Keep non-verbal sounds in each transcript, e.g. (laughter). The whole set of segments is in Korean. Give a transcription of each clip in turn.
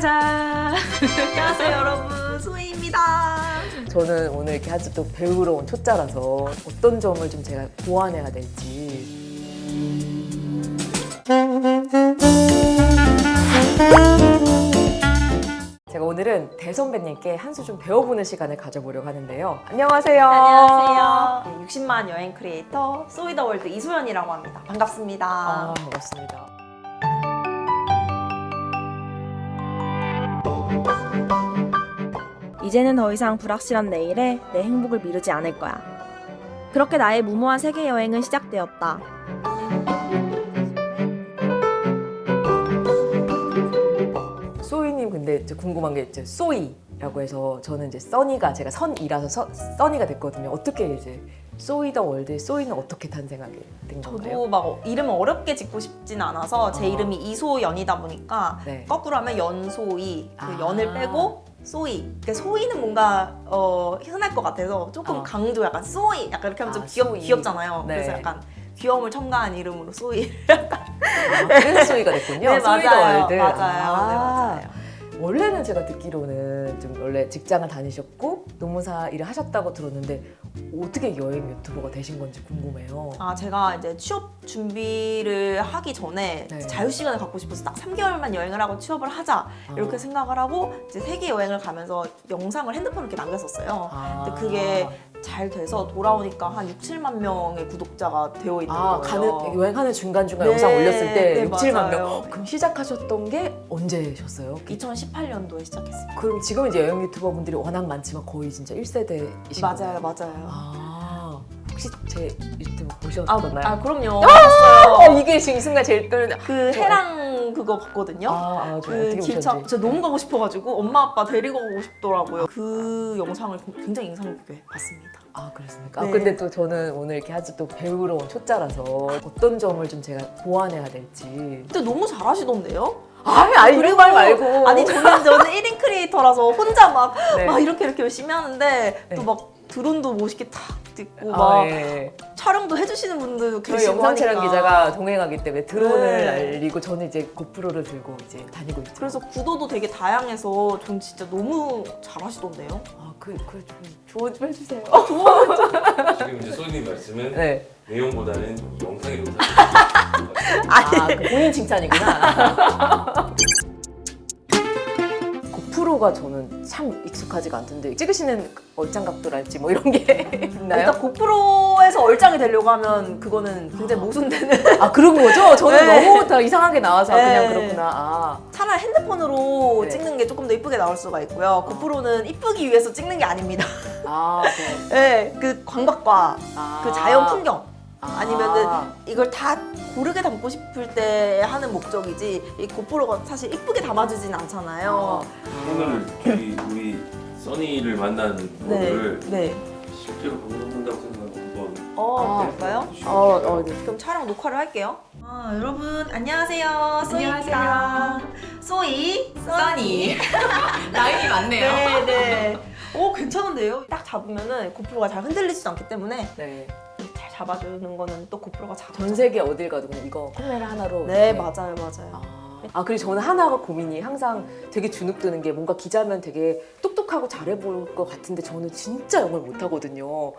짜잔! (laughs) 안녕하세요 여러분 소희입니다. 저는 오늘 이렇게 아주 또 배우러 온 초짜라서 어떤 점을 좀 제가 보완해야 될지. 제가 오늘은 대선배님께 한 수 좀 배워보는 시간을 가져보려고 하는데요. 안녕하세요. 안녕하세요. 60만 여행 크리에이터 소이더월드 이소연이라고 합니다. 반갑습니다. 아, 반갑습니다. 이제는 더 이상 불확실한 내일에 내 행복을 미루지 않을 거야. 그렇게 나의 무모한 세계 여행은 시작되었다. 소이님 근데 이제 궁금한 게 이제 소이라고 해서 저는 이제 써니가 제가 선이라서 서, 써니가 됐거든요. 어떻게 이제 소이 더 월드의 소이는 어떻게 탄생하게 된 건가요? 저도 막 어- 이름을 어렵게 짓고 싶진 않아서 제 아. 이름이 이소연이다 보니까 네. 거꾸로 하면 연소이 그 아. 연을 빼고 소이. 그 소이는 뭔가 어, 흔할 것 같아서 조금 아. 강조 약간 소이 약간 이렇게 하면 좀 아, 귀엽, 소이. 귀엽잖아요. 네. 그래서 약간 귀여움을 첨가한 이름으로 소이. 아, 그래서 소이가 됐군요. 네, 소이 더 맞아요. 월드. 맞아요. 아. 네, 맞아요. 원래는 제가 듣기로는 좀 원래 직장을 다니셨고 노무사 일을 하셨다고 들었는데 어떻게 여행 유튜버가 되신 건지 궁금해요. 아 제가 이제 취업 준비를 하기 전에 네. 자유 시간을 갖고 싶어서 딱 3개월만 여행을 하고 취업을 하자 이렇게 아. 생각을 하고 이제 세계 여행을 가면서 영상을 핸드폰에 이렇게 남겼었어요. 아. 근데 그게 잘 돼서 돌아오니까 한 6, 7만 명의 구독자가 되어 있는 아, 거예요. 가는 여행하는 중간 중간 네, 영상 올렸을 때 네, 6, 7만 맞아요. 명. 그럼 시작하셨던 게 언제셨어요? 2018년도에 시작했습니다. 그럼 지금 이제 여행 유튜버 분들이 워낙 많지만 거의 진짜 1세대이신 맞아요, 거예요? 맞아요. 아, 혹시 제 유튜브 아, 보셨나요? 아, 그럼요. 어, 봤어요. 이게 지금 이 순간 제일 떨리는 그 해랑 그거 봤거든요. 아, 아, 저그 어떻게 보셨는지. 저 너무 가고 싶어가지고 엄마 아빠 데리고 가고 싶더라고요. 그 영상을 굉장히 인상 깊게 봤습니다. 아 그렇습니까? 네. 아, 근데 또 저는 오늘 이렇게 아주 또 배우러 온 초짜라서 어떤 점을 좀 제가 보완해야 될지 근데 너무 잘하시던데요? 아니 아니 이런 말 말고 아니 저는 저는 1인 크리에이터라서 혼자 막, 네. 막 이렇게 이렇게 열심히 하는데 네. 또 막 드론도 멋있게 탁 찍고 아, 막 예. 촬영도 해주시는 분들도 저희 계시고 영상 촬영 하니까. 기자가 동행하기 때문에 드론을 네. 날리고 저는 이제 고프로를 들고 이제 다니고 있죠. 그래서 구도도 되게 다양해서 전 진짜 너무 잘하시던데요? 아그그좀 조언 좀 해주세요. (laughs) 지금 이제 소희님 말씀은 네. 내용보다는 영상이 (laughs) 좋다. 아, 그 본인 칭찬이구나. (laughs) 고프로가 저는 참 익숙하지가 않던데 찍으시는 얼짱 각도랄지 뭐 이런 게 있나요? 일단 고프로에서 얼짱이 되려고 하면 그거는 굉장히 모순되는 아 그런 거죠? 저는 네. 너무 다 이상하게 나와서 네. 그냥 그렇구나. 아, 차라리 핸드폰으로 네. 찍는 게 조금 더 이쁘게 나올 수가 있고요. 고프로는 이쁘기 위해서 찍는 게 아닙니다. 아, (laughs) 네. 네, 그 광박과 아. 그 자연 풍경 아. 아니면은 이걸 다 고르게 담고 싶을 때 하는 목적이지 이 고프로가 사실 이쁘게 담아주진 않잖아요. 오늘 저기 우리 써니를 만나는 네, 거를 네. 실제로 방송한다고 생각하고 한번 어, 아. 볼까요? 어, 어, 네. 그럼 촬영 녹화를 할게요. 아, 여러분 안녕하세요. 소희입니다. 안녕하세요. 소희, 써니. (laughs) 라인이 많네요. 네, 네. 오, 괜찮은데요? 딱 잡으면은 고프로가 잘 흔들리지도 않기 때문에 네. 잘 잡아주는 거는 또 고프로가. 전 세계 어딜 가도 그냥 이거 카메라 하나로. 네, 이렇게. 맞아요, 맞아요. 아, 아 그리고 저는 하나가 고민이 항상 되게 주눅드는 게 뭔가 기자면 되게 똑똑하고 잘해 보일 것 같은데 저는 진짜 영어를 못 하거든요.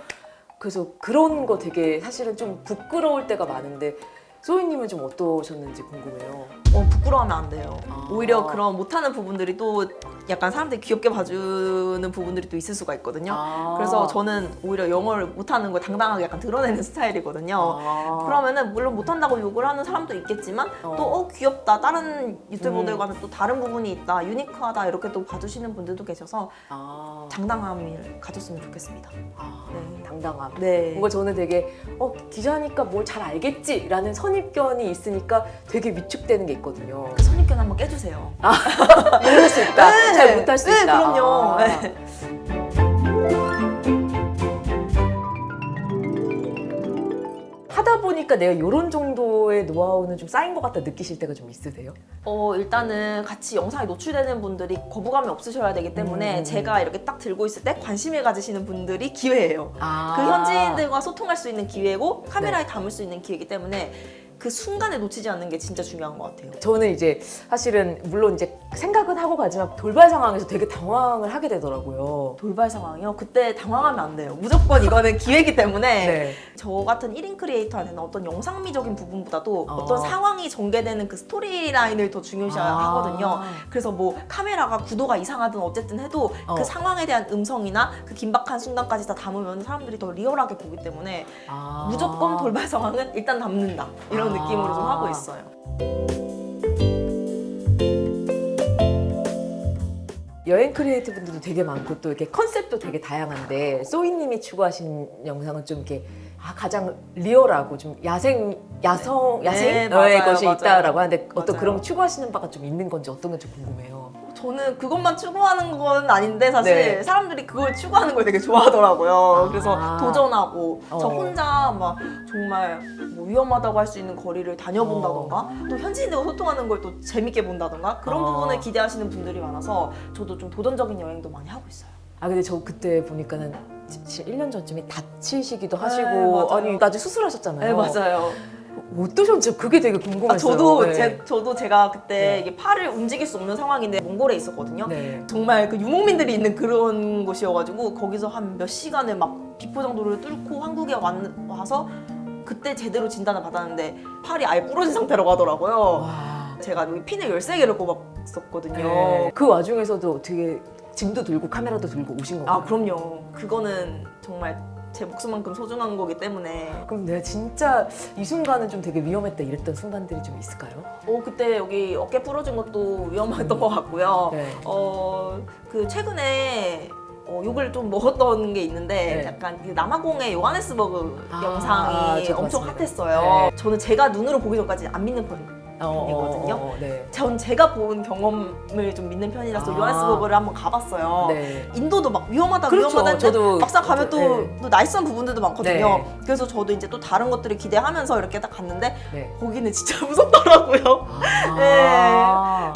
그래서 그런 거 되게 사실은 좀 부끄러울 때가 많은데 소희님은 좀 어떠셨는지 궁금해요. 어, 부끄러워하면 안 돼요. 아. 오히려 그런 못하는 부분들이 또 약간 사람들이 귀엽게 봐주는 부분들이 또 있을 수가 있거든요. 아. 그래서 저는 오히려 영어를 못하는 걸 당당하게 약간 드러내는 (laughs) 스타일이거든요. 아. 그러면은 물론 못한다고 욕을 하는 사람도 있겠지만 어. 또 어 귀엽다 다른 유튜버들과는 음. 또 다른 부분이 있다 유니크하다 이렇게 또 봐주시는 분들도 계셔서 아. 당당함을 가졌으면 좋겠습니다. 아, 네. 당당함. 네. 뭔가 저는 되게 어 기자니까 뭘 잘 알겠지라는 선입견이 있으니까 되게 위축되는 게 있거든요. 그 선입견 한번 깨주세요. (laughs) 모를 수 있다. 네. 잘 못할 수 네, 있다. 그럼요. 아. 네. 하다 보니까 내가 이런 정도의 노하우는 좀 쌓인 것 같다 느끼실 때가 좀 있으세요? 어 일단은 같이 영상에 노출되는 분들이 거부감이 없으셔야 되기 때문에 음. 제가 이렇게 딱 들고 있을 때 관심을 가지시는 분들이 기회예요. 아. 그 현지인들과 소통할 수 있는 기회고 카메라에 담을 수 있는 기회이기 때문에 그 순간에 놓치지 않는 게 진짜 중요한 것 같아요. 저는 이제 사실은 물론 이제 생각은 하고 가지만 돌발 상황에서 되게 당황을 하게 되더라고요. 돌발 상황이요? 그때 당황하면 안 돼요. 무조건 이거는 (laughs) 기회이기 때문에 네. 저 같은 1인 크리에이터한테는 어떤 영상미적인 부분보다도 어. 어. 떤 상황이 전개되는 그 스토리라인을 더 중요시 아. 하거든요. 그래서 뭐 카메라가 구도가 이상하든 어쨌든 해도 어. 그 상황에 대한 음성이나 그 긴박한 순간까지 다 담으면 사람들이 더 리얼하게 보기 때문에 아. 무조건 돌발 상황은 일단 담는다 이런 아. 느낌으로 좀 하고 있어요. 여행 크리에이터 분들도 되게 많고 또 이렇게 컨셉도 되게 다양한데 소희님이 추구하신 영상은 좀 이렇게 아, 가장 리얼하고 좀 야생 야성 네, 야생의 맞아요, 것이 맞아요. 있다라고 하는데 어떤 맞아요. 그런 추구하시는 바가 좀 있는 건지 어떤 건지 궁금해요. 저는 그것만 추구하는 건 아닌데 사실 네. 사람들이 그걸 추구하는 걸 되게 좋아하더라고요. 아. 그래서 도전하고 저 어. 혼자 막 정말 뭐 위험하다고 할 수 있는 거리를 다녀본다던가 또 현지인들과 소통하는 걸 또 재밌게 본다던가 그런 어. 부분을 기대하시는 분들이 많아서 저도 좀 도전적인 여행도 많이 하고 있어요. 아 근데 저 그때 보니까는 1년 전쯤에 다치시기도 하시고 네, 맞아요. 아니 나중에 수술하셨잖아요. 맞아요. 어떠셨죠? 그게 되게 아, 궁금했어요. 저도 네. 제, 저도 제가 그때 네. 이게 팔을 움직일 수 없는 상황인데 몽골에 있었거든요. 네. 정말 그 유목민들이 있는 그런 곳이어가지고 거기서 한 몇 시간을 막 비포장도를 뚫고 한국에 왔, 와서 그때 제대로 진단을 받았는데 팔이 아예 부러진 상태라고 하더라고요. 와. 제가 여기 핀을 13개를 꼽았었거든요. 네. 그 와중에서도 되게 짐도 들고 카메라도 들고 오신 건가요? 아 그럼요. 그거는 정말 제 목숨만큼 소중한 거기 때문에 그럼 내가 진짜 이 순간은 좀 되게 위험했다 이랬던 순간들이 좀 있을까요? 어 그때 여기 어깨 부러진 것도 (laughs) 위험했던 것 같고요. 네. 어, 그 최근에 어, 욕을 좀 먹었던 게 있는데 네. 약간 그 남아공의 요하네스버그 아, 영상이 저도 엄청 봤습니다. 핫했어요. 네. 저는 제가 눈으로 보기 전까지 안 믿는 편. 어, 이거든요. 어, 어, 네. 전 제가 본 경험을 좀 믿는 편이라서 아. 요하네스버그를 한번 가봤어요. 네. 인도도 막 위험하다 그렇죠. 위험하다 저도 막상 가면 또, 네. 또 나이스한 부분들도 많거든요. 네. 그래서 저도 이제 또 다른 것들을 기대하면서 이렇게 딱 갔는데 네. 거기는 진짜 (laughs) 무섭더라고요. 아.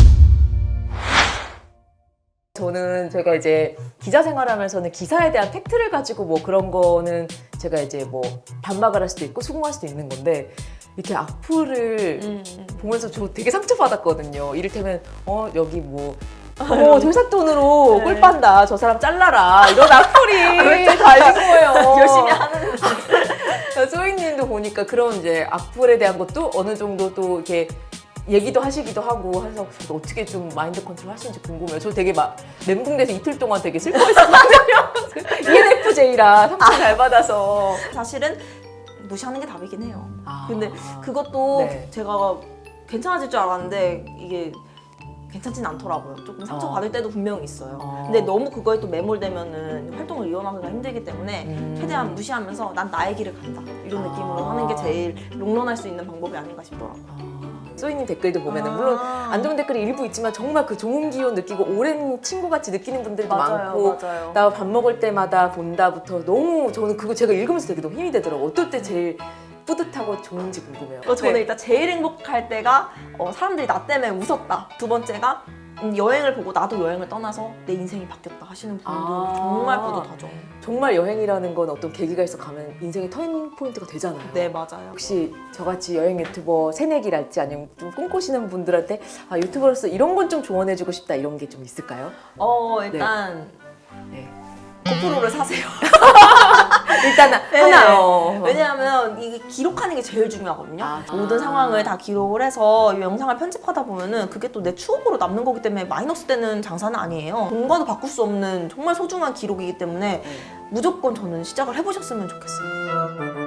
저는 제가 이제 기자 생활하면서는 기사에 대한 팩트를 가지고 뭐 그런 거는 제가 이제 뭐 반박을 할 수도 있고 수긍할 수도 있는 건데 이렇게 악플을 음. 보면서 저 되게 상처받았거든요. 이를테면 어 여기 뭐 어, 돌삿돈으로 네. 꿀 빤다. 저 사람 잘라라. 이런 악플이 (laughs) 달린 거예요. (laughs) 열심히 하는 소희님도 보니까 그런 이제 악플에 대한 것도 어느 정도 또 이렇게 얘기도 하시기도 하고 해서 어떻게 좀 마인드 컨트롤 하시는지 궁금해요. 저 되게 막 멘붕돼서 이틀 동안 되게 슬퍼했었거든요. (laughs) ENFJ라 상처 잘 받아서. 사실은 무시하는 게 답이긴 해요. 아. 근데 그것도 네. 제가 괜찮아질 줄 알았는데 이게 괜찮진 않더라고요. 조금 상처 어. 받을 때도 분명히 있어요. 어. 근데 너무 그거에 또 매몰되면은 활동을 이어나가기가 힘들기 때문에 음. 최대한 무시하면서 난 나의 길을 간다 이런 아. 느낌으로 하는 게 제일 롱런할 수 있는 방법이 아닌가 싶더라고요. 소희님 댓글도 보면은 아. 물론 안 좋은 댓글이 일부 있지만 정말 그 좋은 기운 느끼고 오랜 친구같이 느끼는 분들도 많고 맞아요. 나 밥 먹을 때마다 본다부터 너무 저는 그거 제가 읽으면서 되게 너무 힘이 되더라고. 어떨 때 제일 뿌듯하고 좋은지 궁금해요. 어, 저는 네. 일단 제일 행복할 때가 어, 사람들이 나 때문에 웃었다. 두 번째가 음, 여행을 보고 나도 여행을 떠나서 내 인생이 바뀌었다 하시는 분들 아. 정말 뿌듯하죠. 정말 여행이라는 건 어떤 계기가 있어 가면 인생의 터닝 포인트가 되잖아요. 네 맞아요. 혹시 저같이 여행 유튜버 새내기랄지 아니면 좀 꿈꾸시는 분들한테 아 유튜버로서 이런 건 좀 조언해주고 싶다 이런 게 좀 있을까요? 어 일단 네. 고프로를 사세요. (laughs) 일단 네. 하나. 어. 왜냐하면 이게 기록하는 게 제일 중요하거든요. 아. 모든 상황을 다 기록을 해서 이 영상을 편집하다 보면은 그게 또 내 추억으로 남는 거기 때문에 마이너스 되는 장사는 아니에요. 돈과도 바꿀 수 없는 정말 소중한 기록이기 때문에 무조건 저는 시작을 해보셨으면 좋겠어요.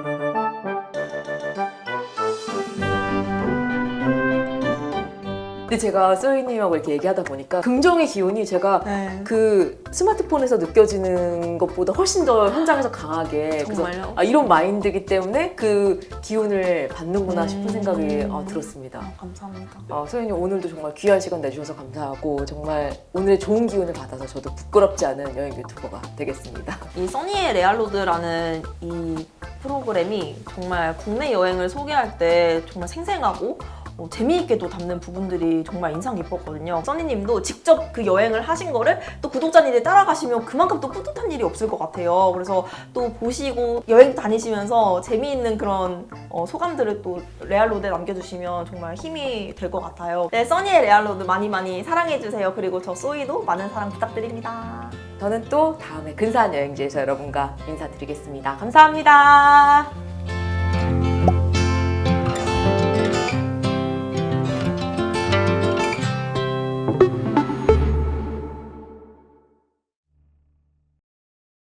근데 제가 소희님하고 이렇게 얘기하다 보니까 긍정의 기운이 제가 네. 그 스마트폰에서 느껴지는 것보다 훨씬 더 현장에서 강하게 정말요? 아, 이런 마인드기 때문에 그 기운을 받는구나 싶은 음. 생각이 어, 들었습니다. 감사합니다. 어, 소연님 오늘도 정말 귀한 시간 내주셔서 감사하고 정말 오늘의 좋은 기운을 받아서 저도 부끄럽지 않은 여행 유튜버가 되겠습니다. 이 써니의 레알로드라는 이 프로그램이 정말 국내 여행을 소개할 때 정말 생생하고 어, 재미있게도 담는 부분들이 정말 인상 깊었거든요. 써니님도 직접 그 여행을 하신 거를 또 구독자님들이 따라가시면 그만큼 또 뿌듯한 일이 없을 것 같아요. 그래서 또 보시고 여행 다니시면서 재미있는 그런 어, 소감들을 또 레알로드에 남겨주시면 정말 힘이 될 것 같아요. 네, 써니의 레알로드 많이 많이 사랑해주세요. 그리고 저 소이도 많은 사랑 부탁드립니다. 저는 또 다음에 근사한 여행지에서 여러분과 인사드리겠습니다. 감사합니다.